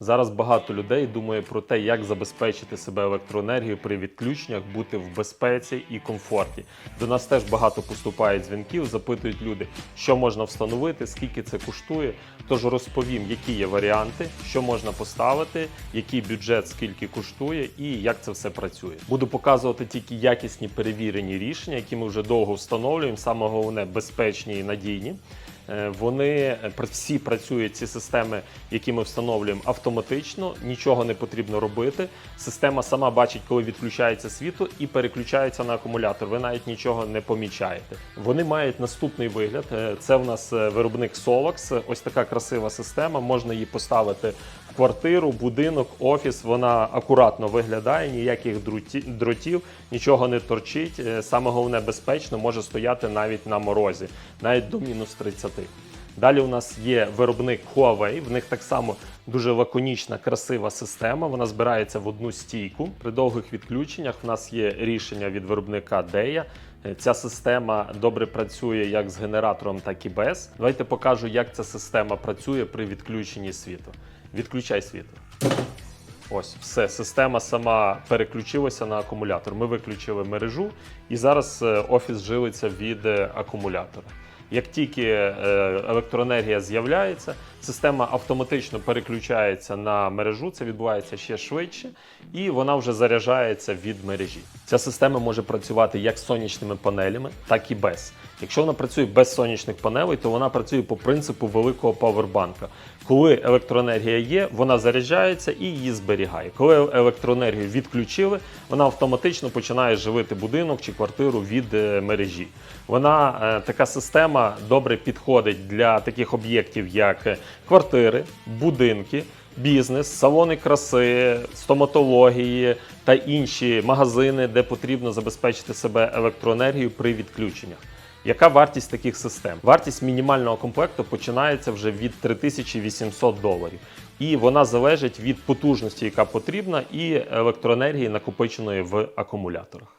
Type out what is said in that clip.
Зараз багато людей думає про те, як забезпечити себе електроенергією при відключеннях, бути в безпеці і комфорті. До нас теж багато поступає дзвінків, запитують люди, що можна встановити, скільки це коштує. Тож розповім, які є варіанти, що можна поставити, який бюджет, скільки коштує і як це все працює. Буду показувати тільки якісні перевірені рішення, які ми вже довго встановлюємо. Саме головне безпечні і надійні. Е, Вони е, всі працюють ці системи, які ми встановлюємо автоматично, нічого не потрібно робити. Система сама бачить, коли відключається світло і переключається на акумулятор. Ви навіть нічого не помічаєте. Вони мають наступний вигляд. Е, Це в нас виробник Solax. Ось така красива система. Можна її поставити в квартиру, будинок, офіс. Вона акуратно виглядає, ніяких дротів, нічого не торчить. Саме головне безпечно може стояти навіть на морозі, навіть до мінус 30. Далі у нас є виробник Huawei. В них так само дуже лаконічна, красива система. Вона збирається в одну стійку. При довгих відключеннях в нас є рішення від виробника Deya. Е, Ця система добре працює як з генератором, так і без. Давайте покажу, як ця система працює при відключенні світла. Відключай світло. Ось, все, система сама переключилася на акумулятор. Ми виключили мережу, і зараз е, офіс живиться від е, акумулятора. Як тільки е, електроенергія з'являється, система автоматично переключається на мережу, це відбувається ще швидше, і вона вже заряджається від мережі. Ця система може працювати як з сонячними панелями, так і без. Якщо вона працює без сонячних панелей, то вона працює по принципу великого павербанка. Коли електроенергія є, вона заряджається і її зберігає. Коли електроенергію відключили, вона автоматично починає живити будинок чи квартиру від е, мережі. Вона е, така система добре підходить для таких об'єктів, як е, квартири, будинки. Бізнес, салони краси, стоматології та інші магазини, де потрібно забезпечити себе електроенергією при відключеннях. Яка вартість таких систем? Вартість мінімального комплекту починається вже від 3800 доларів. І вона залежить від потужності, яка потрібна, і електроенергії, накопиченої в акумуляторах.